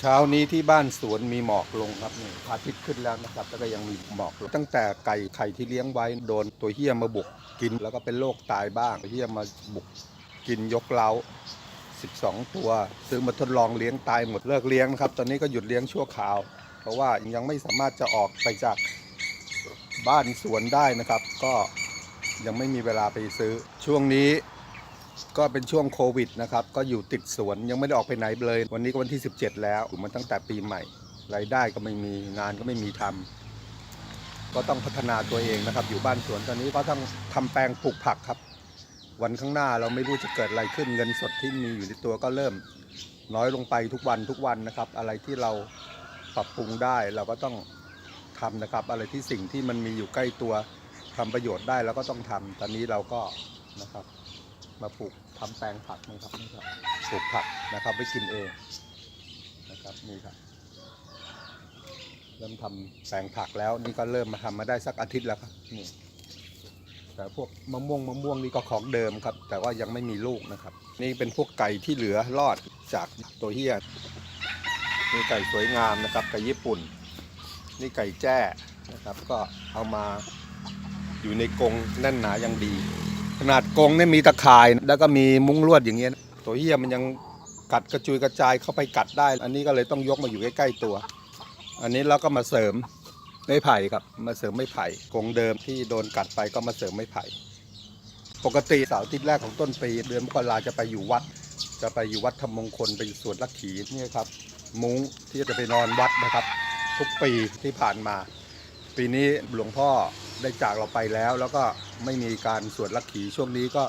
เช้านี้ที่บ้านสวนมีหมอกลงครับนี่พระอาทิตย์ขึ้นแล้วนะครับ แล้วก็ยังมีหมอกลงตั้งแต่ไก่ไข่ที่เลี้ยงไว้โดนตัวเหี้ยมาบุกกิน แล้วก็เป็นโรคตายบ้างตัวเหี้ยมาบุกกินยกเล้า 12 ตัว ซื้อมาทดลองเลี้ยงตายหมดเลิกเลี้ยงนะครับ ตอนนี้ก็หยุดเลี้ยงชั่วคราว เพราะว่ายังไม่สามารถจะออกไปจากบ้านสวนได้นะครับ ก็ยังไม่มีเวลาไปซื้อช่วงนี้ ก็เป็นช่วงโควิดนะครับ ก็อยู่ติดสวนยังไม่ได้ออกไปไหนเลย วันนี้ก็วันที่ 17 แล้วอยู่มาตั้งแต่ปีใหม่ รายได้ก็ไม่มีงานก็ไม่มีทำก็ต้องพัฒนาตัวเองนะครับ อยู่บ้านสวนตอนนี้ก็ต้องทำแปลงปลูกผักครับ วันข้างหน้าเราไม่รู้จะเกิดอะไรขึ้นเงินสดที่มีอยู่ในตัวก็เริ่ม น้อยลงไปทุกวันทุกวันนะครับ อะไรที่เราปรับปรุงได้เราก็ต้องทำนะครับ อะไรที่สิ่งที่มันมีอยู่ใกล้ตัวทำประโยชน์ได้เราก็ต้องทำตอนนี้เราก็นะครับ มาปลูกทำแปลงผักนะครับนี่ครับปลูกผักนะครับไว้กินเองนะครับนี่ครับ เริ่มทำแปลงผักแล้วนี่ก็เริ่มมาทำมาได้สักอาทิตย์แล้วครับนี่แต่พวกมะม่วงมะม่วงนี่ก็ของเดิมครับ แต่ว่ายังไม่มีลูกนะครับ นี่เป็นพวกไก่ที่เหลือรอดจากตัวเฮียนี่ไก่สวยงามนะครับไก่ญี่ปุ่น นี่ไก่แจ้นะครับ ก็เอามาอยู่ในกรงแน่นหนาอย่างดี ขนาดกรงเนี่ยมีตะข่าย แล้วก็มีมุ้งลวดอย่างเงี้ยตัวเฮียมันยังกัดกระจุยกระจายเข้าไปกัดได้ อันนี้ก็เลยต้องยกมาอยู่ใกล้ๆตัว อันนี้เราก็มาเสริมไม้ไผ่ครับ มาเสริมไม้ไผ่กรงเดิมที่โดนกัดไปก็มาเสริมไม้ไผ่ ปกติเสาร์อาทิตย์แรกของต้นปีเดือนมกราจะไปอยู่วัด จะไปอยู่วัดธรรมมงคลไปอยู่สวนลักขีนี่ครับ มุ้งที่จะไปนอนวัดนะครับ ทุกปีที่ผ่านมา ปีนี้หลวงพ่อ ได้จากเราไปแล้ว แล้วก็ไม่มีการสวดลักขีช่วงนี้ก็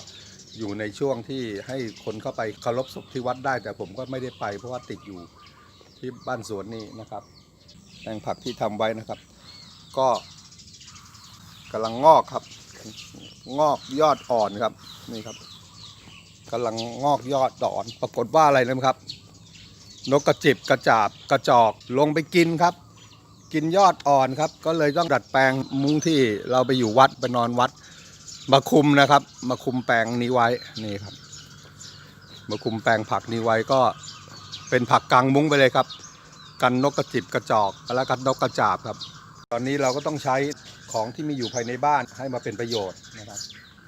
อยู่ในช่วงที่ให้คนเข้าไปเคารพศพที่วัดได้ แต่ผมก็ไม่ได้ไป เพราะว่าติดอยู่ที่บ้านสวนนี่นะครับแปลงผักที่ทำไว้นะครับ ก็กำลังงอกครับ งอกยอดอ่อนครับนี่ครับกำลังงอกยอดอ่อน ปรากฏว่าอะไรนะครับ นกกระจิบกระจาบกระจอกลงไปกินครับ กินยอดอ่อนครับ ก็เลยต้องดัดแปลงมุ้งที่เราไปอยู่วัดไปนอนวัด มาคุมนะครับ มาคุมแปลงนี้ไว้นี่ครับ มาคุมแปลงผักนี้ไว้ก็เป็นผักกลางมุ้งไปเลยครับ กันนกกระจิบกระจอกแล้วกันนกกระจาบครับ ตอนนี้เราก็ต้องใช้ของที่มีอยู่ภายในบ้านให้มาเป็นประโยชน์นะครับ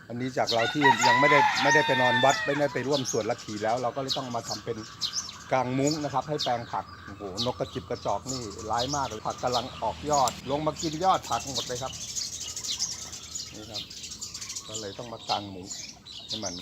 อันนี้จากเราที่ยังไม่ได้ไม่ได้ไปนอนวัดไม่ได้ไปร่วมสวดลัทธิแล้ว เราก็เลยต้องมาทำเป็น กลางมุ้งนะครับ ให้แปลงผักโอ้โหนกกระจิบกระจอกนี่ร้ายมากเลยผักกำลังออกยอด ลงมากินยอดผักหมดเลยครับนี่ครับ ก็เลยต้องมากางมุ้งให้มัน